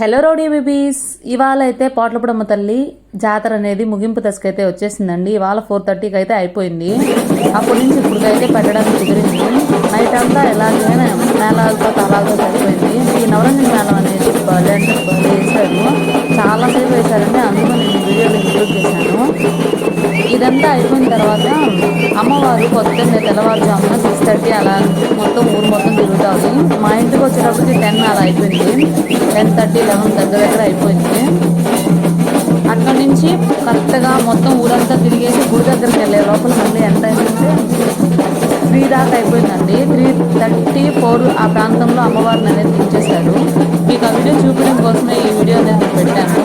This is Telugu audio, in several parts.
హలో రౌడీ బేబీస్ ఇవాళ అయితే పోట్లపుడమ్మ తల్లి జాతర అనేది ముగింపు దశకైతే వచ్చేసిందండి. ఇవాళ ఫోర్ థర్టీకి అయితే అయిపోయింది. అప్పటి నుంచి ఇప్పటికైతే పెట్టడానికి కుదిరింది. నైట్ అంతా ఎలాగైనా మేళాలతో తాళాలతో సరిపోయింది. ఈ నవరంజన్ మేళం అనేది బర్త్డే వేశారు చాలాసేపు వేశారండి. అందుకని నేను వీడియోలో ఇంక్లూడ్ చేశాను. ఇదంతా అయిపోయిన అమ్మవారు పొద్దున్నే తెల్లవారుజామున సిక్స్ థర్టీ అలా మొత్తం ఊరు మొత్తం తిరుగుతారు మా ఇంటికి వచ్చేటప్పటికి టెన్ అలా అయిపోయింది. టెన్ థర్టీ లెవెన్ దగ్గర దగ్గర అయిపోయింది. అక్కడ నుంచి కరెక్ట్గా మొత్తం ఊరంతా తిరిగేసి గుడి దగ్గరికి వెళ్ళే లోపల మళ్ళీ ఎంత అయిందంటే త్రీ దాకా అయిపోయిందండి. త్రీ థర్టీ ఫోర్ ఆ ప్రాంతంలో అమ్మవారిని అనేది దించేశారు మీకు ఆ వీడియో చూపించడం కోసమే ఈ వీడియో అనేది పెట్టాను.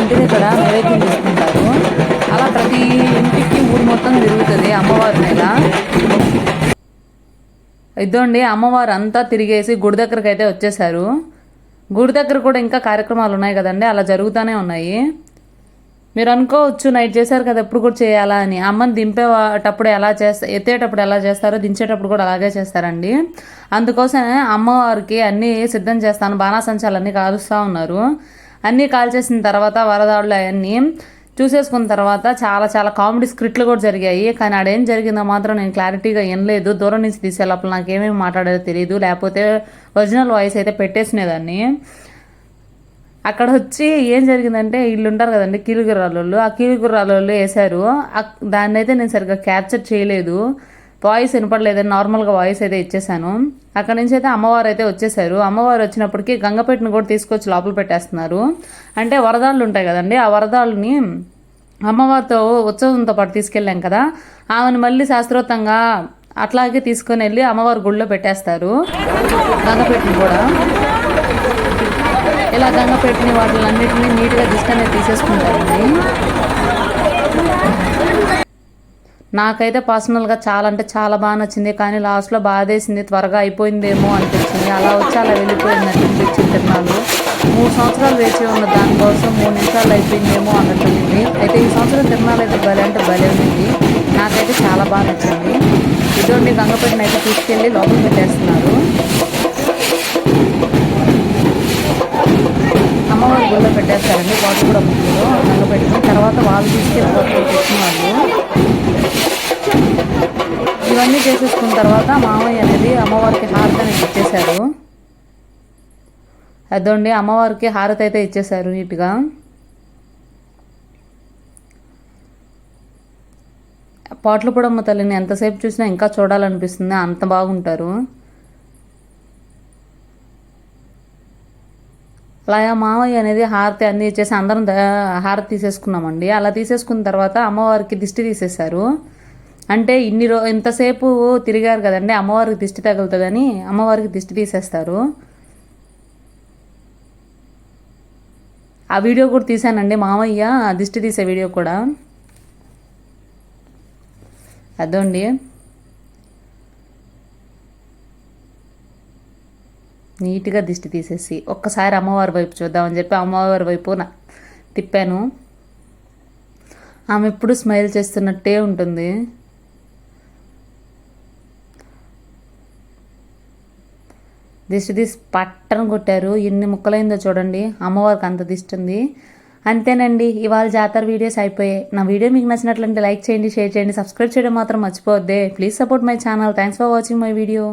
ఇంటి దగ్గర నైవేద్యం చేసుకుంటారు అలా ప్రతి ఇంటికి ఊరు మొత్తం తిరుగుతుంది అమ్మవారి మీద. ఇదండి అమ్మవారు అంతా తిరిగేసి గుడి దగ్గరకు అయితే వచ్చేసారు. గుడి దగ్గర కూడా ఇంకా కార్యక్రమాలు ఉన్నాయి కదండి అలా జరుగుతూనే ఉన్నాయి. మీరు అనుకోవచ్చు నైట్ చేశారు కదా ఎప్పుడు కూడా చేయాలా అని. అమ్మని దింపేటప్పుడు ఎలా చేస్తా ఎత్తేటప్పుడు ఎలా చేస్తారో దించేటప్పుడు కూడా అలాగే చేస్తారండి. అందుకోసమే అమ్మవారికి అన్నీ సిద్ధం చేస్తాను బాణాసంచాలన్నీ కాలుస్తూ ఉన్నారు. అన్నీ కాల్చేసిన తర్వాత వరదాడులు అవన్నీ చూసేసుకున్న తర్వాత చాలా చాలా కామెడీ స్క్రిప్ట్లు కూడా జరిగాయి. కానీ ఆడేం జరిగిందో మాత్రం నేను క్లారిటీగా వినలేదు. దూరం నుంచి తీసే లోపల నాకు ఏమేమి మాట్లాడేదో తెలియదు లేకపోతే ఒరిజినల్ వాయిస్ అయితే పెట్టేసినేదాన్ని అక్కడ వచ్చి ఏం జరిగిందంటే వీళ్ళు ఉంటారు కదండి కీలుగుర్రాలు ఆ కీలుగుర్రాలు వేశారు. దాన్ని అయితే నేను సరిగ్గా క్యాప్చర్ చేయలేదు. వాయిస్ వినపడలేదని నార్మల్గా వాయిస్ అయితే ఇచ్చేసాను అక్కడ నుంచి అయితే అమ్మవారు అయితే వచ్చేసారు. అమ్మవారు వచ్చినప్పటికీ గంగపెట్టును కూడా తీసుకొచ్చి లోపల పెట్టేస్తున్నారు. అంటే వరదాళ్ళు ఉంటాయి కదండి ఆ వరదాలని అమ్మవారితో ఉత్సవంతో పాటు తీసుకెళ్ళాం కదా. ఆమెను మళ్ళీ శాస్త్రోక్తంగా అట్లాగే తీసుకొని వెళ్ళి అమ్మవారి గుడిలో పెట్టేస్తారు. గంగపెట్టును కూడా. ఇలా గంగ వాటిని అన్నింటినీ నీట్గా దిష్టి అనేది తీసేసుకుంటారండి. నాకైతే పర్సనల్గా చాలా అంటే చాలా బాగా నచ్చింది. కానీ లాస్ట్లో బాధేసింది. త్వరగా అయిపోయిందేమో అనిపించింది. అలా వచ్చి అలా వెళ్ళిపోయింది అనిపించింది తిరునాళ్ళు. మూడు సంవత్సరాలు వేచి ఉన్న దానికోసం మూడు నిమిషాలు అయిపోయిందేమో అన్నట్టుంది. అయితే ఈ సంవత్సరం తిరునాళ్ళు అయితే భలే అంటే భలే ఉంది నాకైతే చాలా బాగా నచ్చింది. ఇటువంటి గంగపెట్టిన అయితే తీసుకెళ్ళి లోపల పెట్టేస్తున్నారు అమ్మవారి గుళ్ళో పెట్టేస్తారండి. బాబు కూడా ముందు నల్ల తర్వాత వాళ్ళు తీసుకెళ్ళిపోతారు వాళ్ళు ఇవన్నీ చేసేసుకున్న తర్వాత మామయ్య అనేది అమ్మవారికి హారతి అనేది ఇచ్చేశారు అదండి అమ్మవారికి హారతి అయితే ఇచ్చేశారు నీట్గా. పాటలపూడమ్మ తల్లిని ఎంతసేపు చూసినా ఇంకా చూడాలనిపిస్తుంది అంత బాగుంటారు. అలా మామయ్య అనేది హారతి అన్ని ఇచ్చేసి అందరం హారతి తీసేసుకున్నామండి. అలా తీసేసుకున్న తర్వాత అమ్మవారికి దిష్టి తీసేశారు. అంటే ఇన్ని రో ఇంతసేపు తిరిగారు కదండి అమ్మవారికి దిష్టి తగులుతుందని అమ్మవారికి దిష్టి తీసేస్తారు. ఆ వీడియో కూడా తీశానండి మామయ్య దిష్టి తీసే వీడియో కూడా. అదండి. నీట్గా దిష్టి తీసేసి ఒక్కసారి అమ్మవారి వైపు చూద్దామని చెప్పి అమ్మవారి వైపు నా తిప్పాను. ఆమె ఎప్పుడు స్మైల్ చేస్తున్నట్టే ఉంటుంది. దిష్టి తీసి పట్టను కొట్టారు. ఎన్ని ముక్కలైందో చూడండి. అమ్మవారికి అంత దిష్టి ఉంది. అంతేనండి ఇవాళ జాతర వీడియోస్ అయిపోయాయి. నా వీడియో మీకు నచ్చినట్లయితే లైక్ చేయండి షేర్ చేయండి సబ్స్క్రైబ్ చేయడం మాత్రం మర్చిపోవద్దే. Please support my channel. Thanks for watching my video.